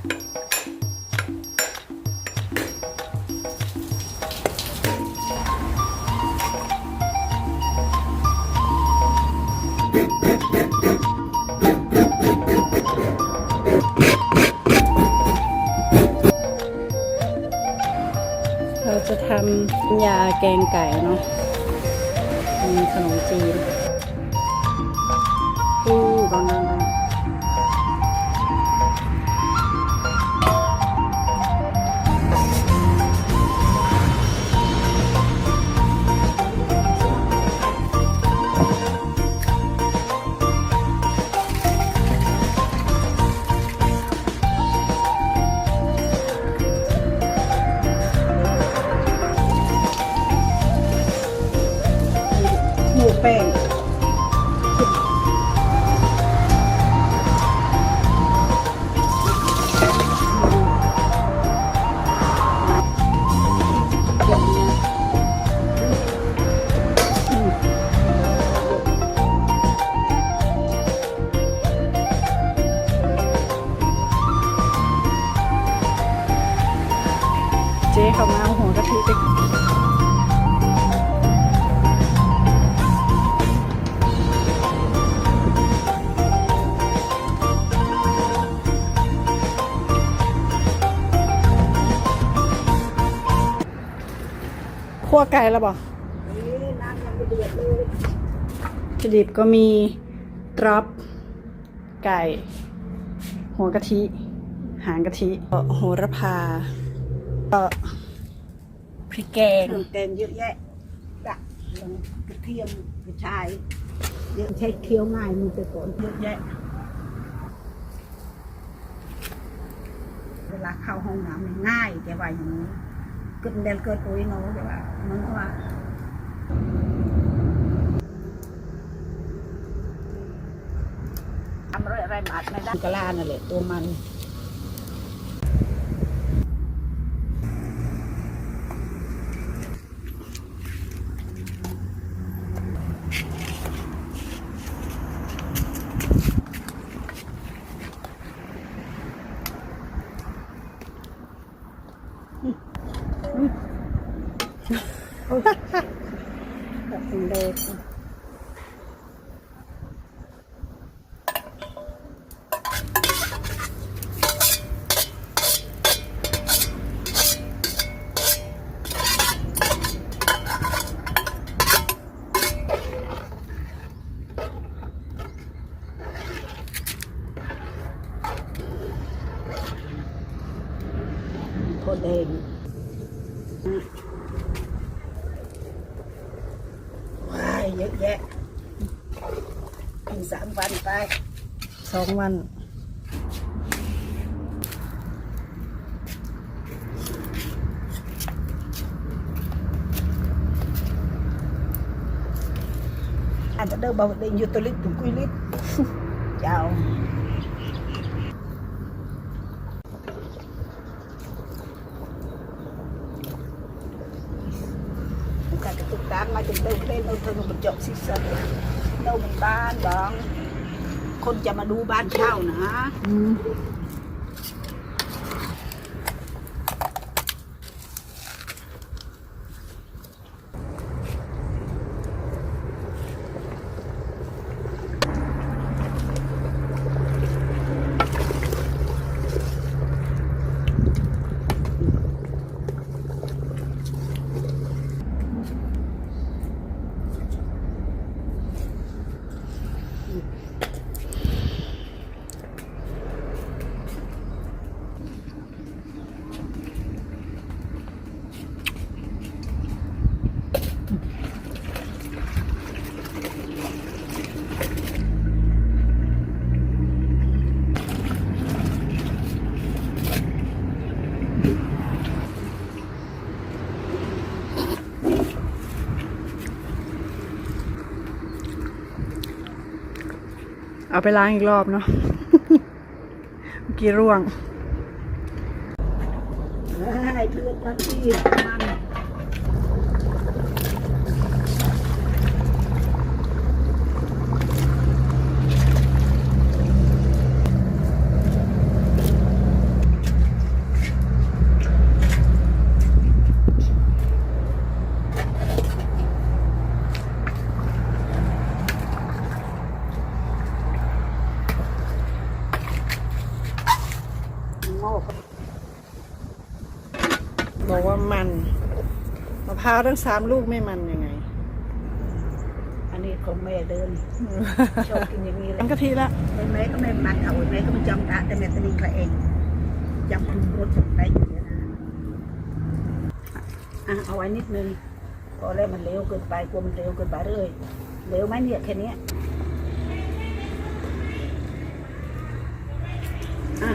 เราจะทำยาแกงไก่เนาะมีขนมจีน วไก่แล้วบ่กระดิบก็มีตรับไก่ หัวกะทิ หางกะทิเอ่อโหระพาเอ่อพริกแกงเครื่องแกงเยอะแยะดักลงกระเทียมกระชายเยอะใช้เคี้ยวง่ายมีแต่ก่อนเยอะแยะเวลาเข้าห้องน้ำเนี่ยง่ายแต่ว่าอย่างนี้เกิดเดนเกิดปุยโน้แต่ว่ามันก็ว่าทำอะไรอะไรมาอัดไม่ได้กะลานั่นแหละตัวมันแบบเไป สองวัน anh đã đâu bảo định như tôi lít cũng quy lít chào cả cái tục tán mà chúng tôi lên đâu thôi mình chọn xích sân đâu mình ban bóng คนจะมาดูบ้านเช่านะ เอาไปล้างอีกรอบเนาะเมื่อกี้ร่วงให้เพื่อนทั บอกว่ามันมะพร้าวทั้งสามลูกไม่มันยังไง อันนี้ของแม่เดินชอบกินอย่างนี้เลยน้ำกะทิละแม่ก็ไม่มันเอาแม่ก็ไม่จำตาแต่แม่ตะนิงใครเองจำคุณรสจับได้อยู่เนี่ยนะอะเอาไว้นิดนึงพอแล้วมันเร็วเกินไปกลัวมันเร็วเกินไปเลยเร็วไหมเนี่ยแค่เนี้ยอะ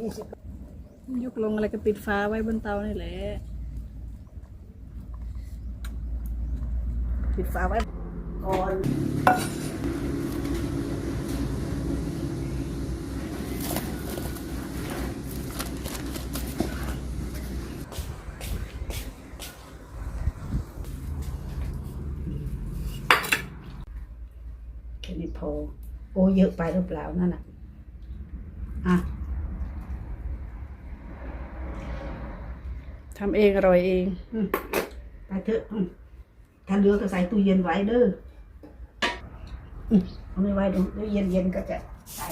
ยี่สิบยกลงอะไรก็ปิดฟ้าไว้บนเตานี่แหละ ปิดฝาไว้ก่อนแค่นี้พอโอ้เยอะไปหรือเปล่านั่นน่ะ อะ ทำเองอร่อยเองอืมไปเถอะอืมถ้าเหลือก็ใส่ตู้เย็นไว้เด้ออืมเอาไม่ไว้ดูตู้เย็นเย็นๆก็จะใส่